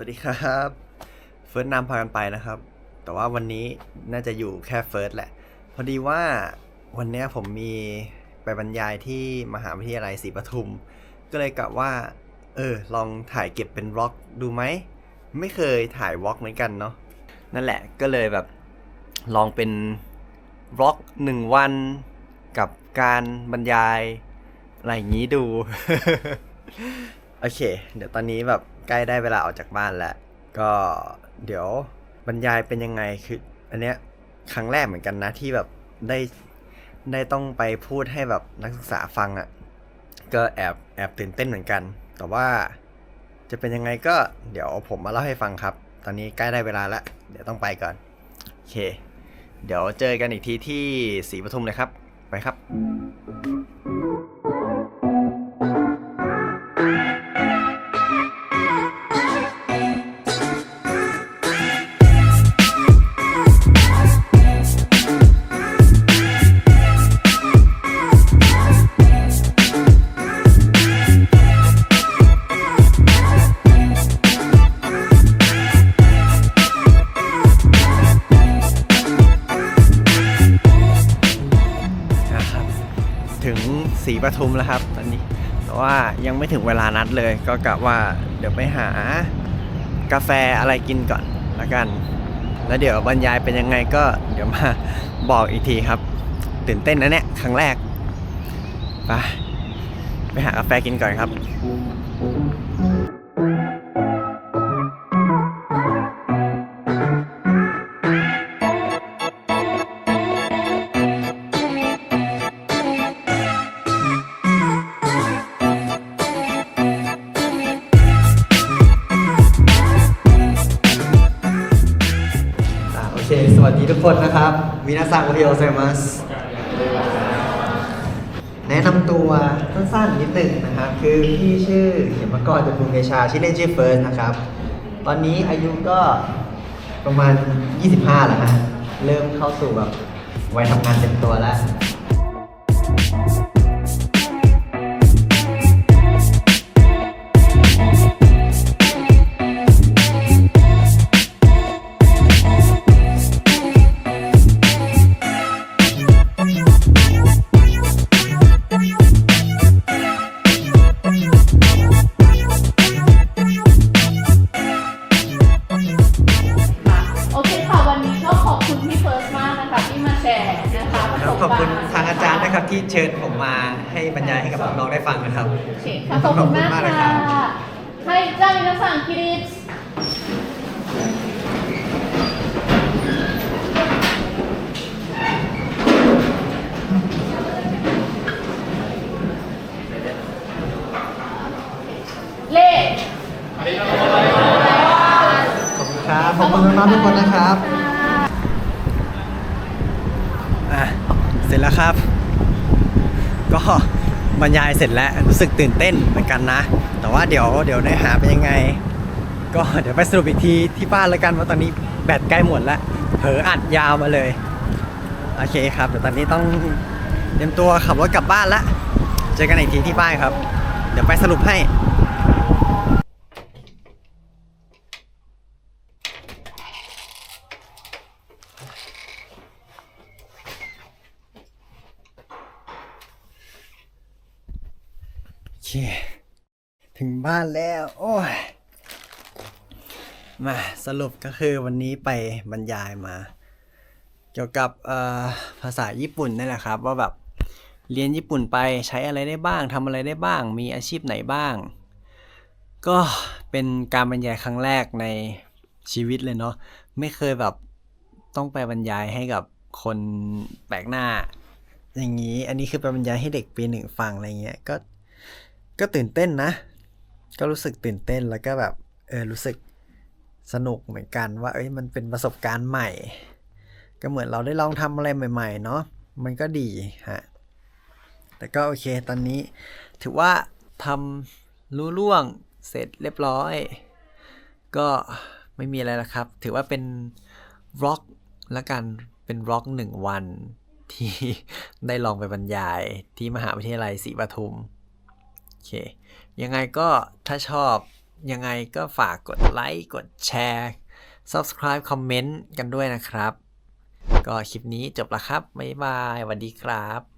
วัสดีครับเฟิร์สนำพากันไปนะครับ แต่ว่าวันนี้น่าจะอยู่แค่เฟิร์สแหละ พอดีว่าวันนี้ผมมีไปบรรยายที่มหาวิทยาลัยศรีปทุม ก็เลยกะว่า เออ ลองถ่ายเก็บเป็นวล็อกดูไหม ไม่เคยถ่ายวล็อกเหมือนกันเนาะนั่นแหละก็เลยแบบลองเป็นวล็อกหนึ่งวันกับการบรรยายอะไรอย่างนี้ดู โอเค เดี๋ยวตอนนี้แบบใกล้ได้เวลาออกจากบ้านแล้ว ก็เดี๋ยวบรรยายเป็นยังไงคือ อันเนี้ยครั้งแรกเหมือนกันนะที่แบบได้ได้ต้องไปพูดให้แบบนักศึกษาฟังอะ่ะก็แอบแอบตื่นเต้นเหมือนกัน แต่ว่าจะเป็นยังไงก็เดี๋ยวผมมาเล่าให้ฟังครับ ตอนนี้ใกล้ได้เวลาแล้วเดี๋ยวต้องไปก่อนโอเค เดี๋ยวเจอกันอีกทีที่ศรีปทุมเลยครับ ไปครับนะครับ สีปทุมแล้วครับตอนนี้แต่ว่ายังไม่ถึงเวลานัดเลย ก็กะว่าเดี๋ยวไปหากาแฟอะไรกินก่อนละกัน แล้วเดี๋ยวบรรยายเป็นยังไงก็เดี๋ยวมาบอกอีกทีครับ ตื่นเต้นนะเนี่ยครั้งแรกไปไปหากาแฟกินก่อนครับ คนนะครับมินาซังโอฮิโอเซมัสแนะนำตัวสั้นๆนิดหนึ่งนะครับ คือพี่ชื่อเขียนมกรจตุงเดชาชื่อเล่นชื่อเฟิร์สนะครับ ตอนนี้อายุก็ประมาณ 25แล้วฮะเริ่มเข้าสู่แบบวัยทำงานเต็มตัวแล้ว ครับที่เชิญผมมาให้บรรยายให้กับน้องๆได้ฟังนะครับ โอเคค่ะขอบคุณมากเลยคค่ะรับให้เจ้ามินาสังคิริสเล่ขอบคุณครับขอบคุณน้องๆทุกคนนะครับ อะเสร็จแล้วครับ ก็บรรยายเสร็จแล้วรู้สึกตื่นเต้นเหมือนกันนะ แต่ว่าเดี๋ยวเดี๋ยวเนื้อหาเป็นยังไง ก็เดี๋ยวไปสรุปอีกทีที่บ้านแล้วกันว่าตอนนี้แบตใกล้หมดแล้วเผลออัดยาวมาเลยโอเคครับเดี๋ยวตอนนี้ต้องเตรียมตัวขับรถกลับบ้านแล้วเจอกันอีกทีที่บ้านครับ เดี๋ยวไปสรุปให้ เค ถึงบ้านแล้ว โอ้ย มาสรุปก็คือวันนี้ไปบรรยายมา เกี่ยวกับภาษาญี่ปุ่นนี่แหละครับ ว่าแบบเรียนญี่ปุ่นไปใช้อะไรได้บ้างทำอะไรได้บ้าง มีอาชีพไหนบ้าง ก็เป็นการบรรยายครั้งแรกในชีวิตเลยเนาะไม่เคยแบบต้องไปบรรยายให้กับคนแปลกหน้า อย่างนี้ อันนี้คือไปบรรยายให้เด็กปีหนึ่งฟังอะไรเงี้ย ก็ ก็ตื่นเต้นนะ ก็รู้สึกตื่นเต้นแล้วก็แบบเออรู้สึกสนุกเหมือนกันว่า เอ้ยมันเป็นประสบการณ์ใหม่ ก็เหมือนเราได้ลองทำอะไรใหม่ ๆ เนาะมันก็ดีฮะแต่ก็โอเคตอนนี้ถือว่าทำรู้ล่วงเสร็จเรียบร้อย ก็ไม่มีอะไรแล้วครับ ถือว่าเป็นวล็อกละกันเป็นวล็อกหนึ่งวันที่ได้ลองไปบรรยายที่มหาวิทยาลัยศรีปทุม เค ยังไงก็ถ้าชอบยังไงก็ฝากกดไลค์กดแชร์ subscribe คอมเมนต์กันด้วยนะครับ ก็คลิปนี้จบแล้วครับ บ๊ายบายสวัสดีครับ